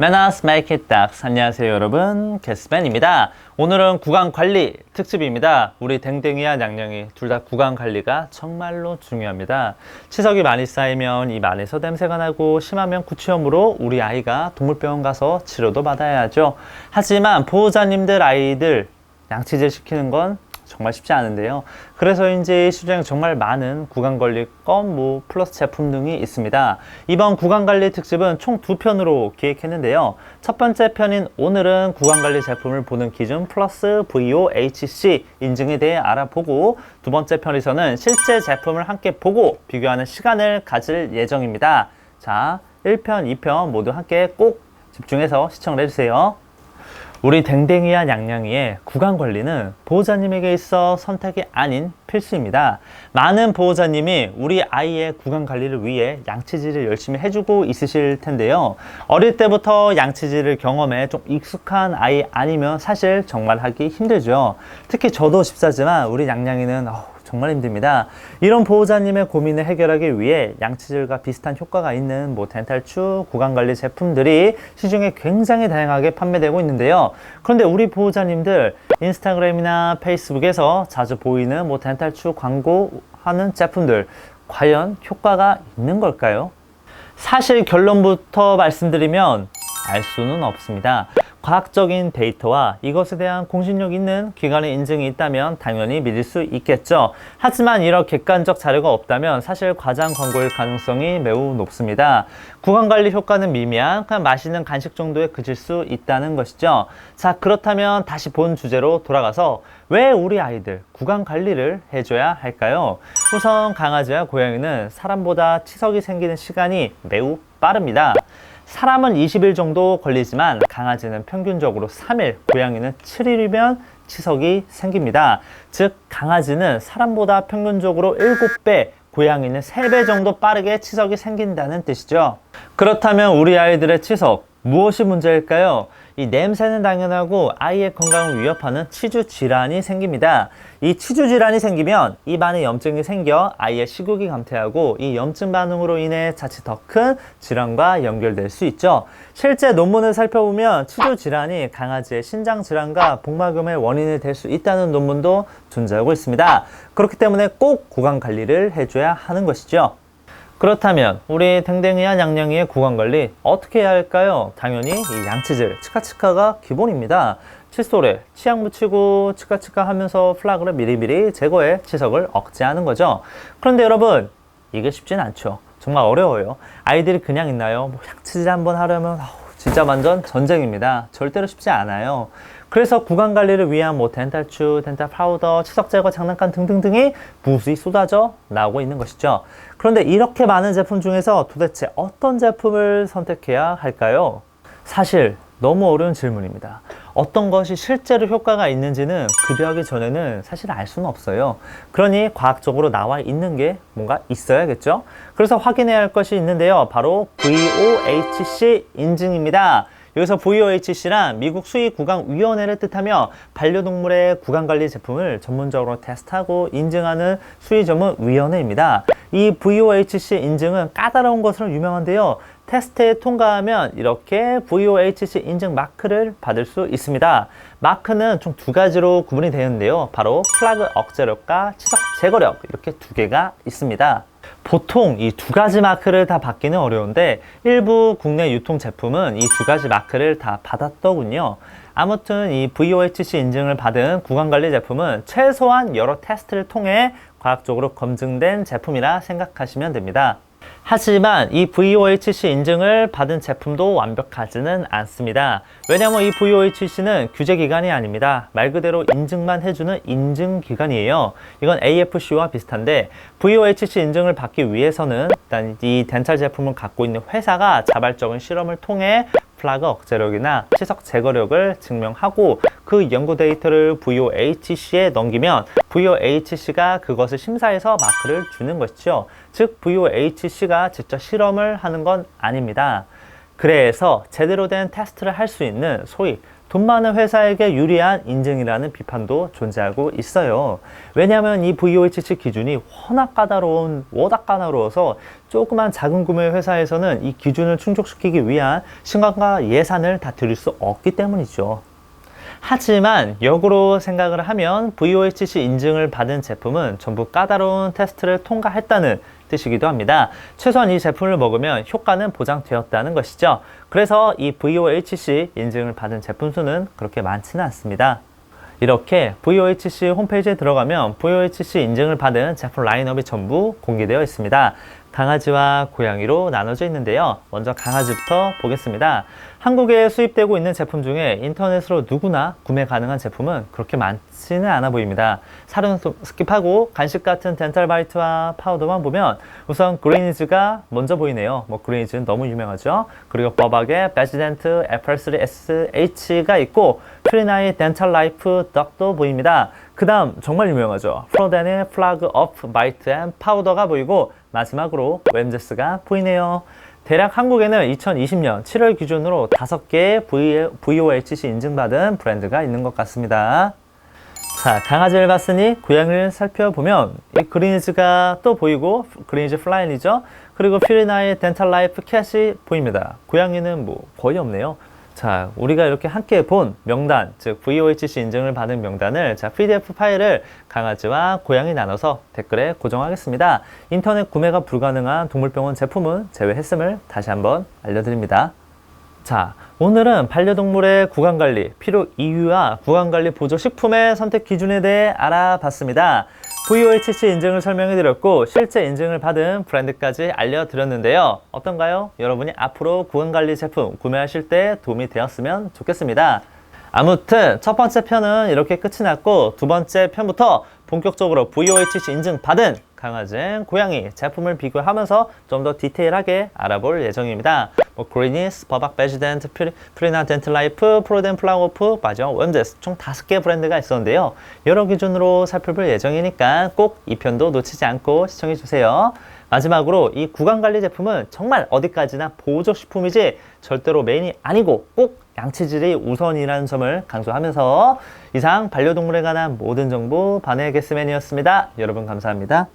매너스 잇 닥스 안녕하세요 여러분. 게스맨입니다. 오늘은 구강 관리 특집입니다. 우리 댕댕이와 냥냥이 둘 다 구강 관리가 정말로 중요합니다. 치석이 많이 쌓이면 입 안에서 냄새가 나고 심하면 구취염으로 우리 아이가 동물병원 가서 치료도 받아야 하죠. 하지만 보호자님들 아이들 양치질 시키는 건 정말 쉽지 않은데요. 그래서인지 시중에 정말 많은 구강 관리 껌, 뭐 플러스 제품 등이 있습니다. 이번 구강 관리 특집은 총 두 편으로 기획했는데요. 첫 번째 편인 오늘은 구강 관리 제품을 보는 기준 플러스 VOHC 인증에 대해 알아보고 두 번째 편에서는 실제 제품을 함께 보고 비교하는 시간을 가질 예정입니다. 자, 1편, 2편 모두 함께 꼭 집중해서 시청을 해주세요. 우리 댕댕이와 냥냥이의 구강 관리는 보호자님에게 있어 선택이 아닌 필수입니다. 많은 보호자님이 우리 아이의 구강 관리를 위해 양치질을 열심히 해주고 있으실 텐데요. 어릴 때부터 양치질을 경험해 좀 익숙한 아이 아니면 사실 정말 하기 힘들죠. 특히 저도 집사지만 우리 냥냥이는 정말 힘듭니다. 이런 보호자님의 고민을 해결하기 위해 양치질과 비슷한 효과가 있는 뭐 덴탈추, 구강관리 제품들이 시중에 굉장히 다양하게 판매되고 있는데요. 그런데 우리 보호자님들 인스타그램이나 페이스북에서 자주 보이는 뭐 덴탈추 광고하는 제품들 과연 효과가 있는 걸까요? 사실 결론부터 말씀드리면 알 수는 없습니다. 과학적인 데이터와 이것에 대한 공신력 있는 기관의 인증이 있다면 당연히 믿을 수 있겠죠. 하지만 이런 객관적 자료가 없다면 사실 과장 광고일 가능성이 매우 높습니다. 구강관리 효과는 미미한 그냥 마시는 간식 정도에 그칠 수 있다는 것이죠. 자, 그렇다면 다시 본 주제로 돌아가서 왜 우리 아이들 구강 관리를 해줘야 할까요? 우선 강아지와 고양이는 사람보다 치석이 생기는 시간이 매우 빠릅니다. 사람은 20일 정도 걸리지만 강아지는 평균적으로 3일, 고양이는 7일이면 치석이 생깁니다. 즉, 강아지는 사람보다 평균적으로 7배, 고양이는 3배 정도 빠르게 치석이 생긴다는 뜻이죠. 그렇다면 우리 아이들의 치석, 무엇이 문제일까요? 이 냄새는 당연하고 아이의 건강을 위협하는 치주 질환이 생깁니다. 이 치주 질환이 생기면 입 안에 염증이 생겨 아이의 식욕이 감퇴하고 이 염증 반응으로 인해 자칫 더 큰 질환과 연결될 수 있죠. 실제 논문을 살펴보면 치주 질환이 강아지의 신장 질환과 복막염의 원인이 될 수 있다는 논문도 존재하고 있습니다. 그렇기 때문에 꼭 구강 관리를 해줘야 하는 것이죠. 그렇다면 우리 댕댕이와 냥냥이의 구강 관리 어떻게 해야 할까요? 당연히 이 양치질, 치카치카가 기본입니다. 칫솔에 치약 묻히고 치카치카 하면서 플라그를 미리미리 제거해 치석을 억제하는 거죠. 그런데 여러분 이게 쉽진 않죠. 정말 어려워요. 아이들이 그냥 있나요? 뭐 양치질 한번 하려면 진짜 완전 전쟁입니다. 절대로 쉽지 않아요. 그래서 구강 관리를 위한 뭐 덴탈추, 덴탈 파우더, 치석 제거 장난감 등등등이 무수히 쏟아져 나오고 있는 것이죠. 그런데 이렇게 많은 제품 중에서 도대체 어떤 제품을 선택해야 할까요? 사실 너무 어려운 질문입니다. 어떤 것이 실제로 효과가 있는지는 급여하기 전에는 사실 알 수는 없어요. 그러니 과학적으로 나와 있는 게 뭔가 있어야겠죠? 그래서 확인해야 할 것이 있는데요. 바로 VOHC 인증입니다. 여기서 VOHC란 미국 수의구강위원회를 뜻하며 반려동물의 구강관리 제품을 전문적으로 테스트하고 인증하는 수의전문위원회입니다. 이 VOHC 인증은 까다로운 것으로 유명한데요. 테스트에 통과하면 이렇게 VOHC 인증 마크를 받을 수 있습니다. 마크는 총 두 가지로 구분이 되는데요. 바로 플라그 억제력과 치석 제거력 이렇게 두 개가 있습니다. 보통 이 두 가지 마크를 다 받기는 어려운데 일부 국내 유통 제품은 이 두 가지 마크를 다 받았더군요. 아무튼 이 VOHC 인증을 받은 구강관리 제품은 최소한 여러 테스트를 통해 과학적으로 검증된 제품이라 생각하시면 됩니다. 하지만 이 VOHC 인증을 받은 제품도 완벽하지는 않습니다. 왜냐하면 이 VOHC는 규제 기관이 아닙니다. 말 그대로 인증만 해주는 인증 기관이에요. 이건 AFC와 비슷한데 VOHC 인증을 받기 위해서는 일단 이 덴탈 제품을 갖고 있는 회사가 자발적인 실험을 통해 플라그 억제력이나 치석 제거력을 증명하고 그 연구 데이터를 VOHC에 넘기면 VOHC가 그것을 심사해서 마크를 주는 것이죠. 즉 VOHC가 직접 실험을 하는 건 아닙니다. 그래서 제대로 된 테스트를 할 수 있는 소위 돈 많은 회사에게 유리한 인증이라는 비판도 존재하고 있어요. 왜냐하면 이 VOHC 기준이 워낙 까다로운, 워낙 까다로워서 조그만 작은 구매 회사에서는 이 기준을 충족시키기 위한 시간과 예산을 다 들일 수 없기 때문이죠. 하지만 역으로 생각을 하면 VOHC 인증을 받은 제품은 전부 까다로운 테스트를 통과했다는 뜻이기도 합니다. 최소한 이 제품을 먹으면 효과는 보장되었다는 것이죠. 그래서 이 VOHC 인증을 받은 제품 수는 그렇게 많지는 않습니다. 이렇게 VOHC 홈페이지에 들어가면 VOHC 인증을 받은 제품 라인업이 전부 공개되어 있습니다. 강아지와 고양이로 나눠져 있는데요. 먼저 강아지부터 보겠습니다. 한국에 수입되고 있는 제품 중에 인터넷으로 누구나 구매 가능한 제품은 그렇게 많지는 않아 보입니다. 살은 스킵하고 간식 같은 덴탈 바이트와 파우더만 보면 우선 그레이니즈가 먼저 보이네요. 뭐 그레이니즈는 너무 유명하죠. 그리고 버박의 베지덴트 FR3SH가 있고 트리나이 덴탈 라이프 덕도 보입니다. 그 다음 정말 유명하죠. 프로덴의 플라그 오프 바이트 앤 파우더가 보이고 마지막으로 웸제스가 보이네요. 대략 한국에는 2020년 7월 기준으로 5개의 VOHC 인증받은 브랜드가 있는 것 같습니다. 자, 강아지를 봤으니 고양이를 살펴보면 이 그리니즈가 또 보이고 그리니즈 플라인이죠. 그리고 퓨리나의 덴탈 라이프 캣이 보입니다. 고양이는 뭐 거의 없네요. 자, 우리가 이렇게 함께 본 명단, 즉 VOHC 인증을 받은 명단을 자, PDF 파일을 강아지와 고양이 나눠서 댓글에 고정하겠습니다. 인터넷 구매가 불가능한 동물병원 제품은 제외했음을 다시 한번 알려드립니다. 자, 오늘은 반려동물의 구강관리, 필요 이유와 구강관리 보조 식품의 선택 기준에 대해 알아봤습니다. VOHC 인증을 설명해 드렸고 실제 인증을 받은 브랜드까지 알려드렸는데요. 어떤가요? 여러분이 앞으로 구강관리 제품 구매하실 때 도움이 되었으면 좋겠습니다. 아무튼 첫 번째 편은 이렇게 끝이 났고 두 번째 편부터 본격적으로 VOHC 인증 받은 강아지, 고양이 제품을 비교하면서 좀 더 디테일하게 알아볼 예정입니다. 뭐 그리니스, 버박 베지덴트, 프리나 덴틀라이프, 프로덴 플라워프, 마지막 웹데스 총 다섯 개 브랜드가 있었는데요. 여러 기준으로 살펴볼 예정이니까 꼭 이 편도 놓치지 않고 시청해 주세요. 마지막으로 이 구강관리 제품은 정말 어디까지나 보조식품이지 절대로 메인이 아니고 꼭 양치질이 우선이라는 점을 강조하면서 이상 반려동물에 관한 모든 정보 반의 게스맨이었습니다. 여러분 감사합니다.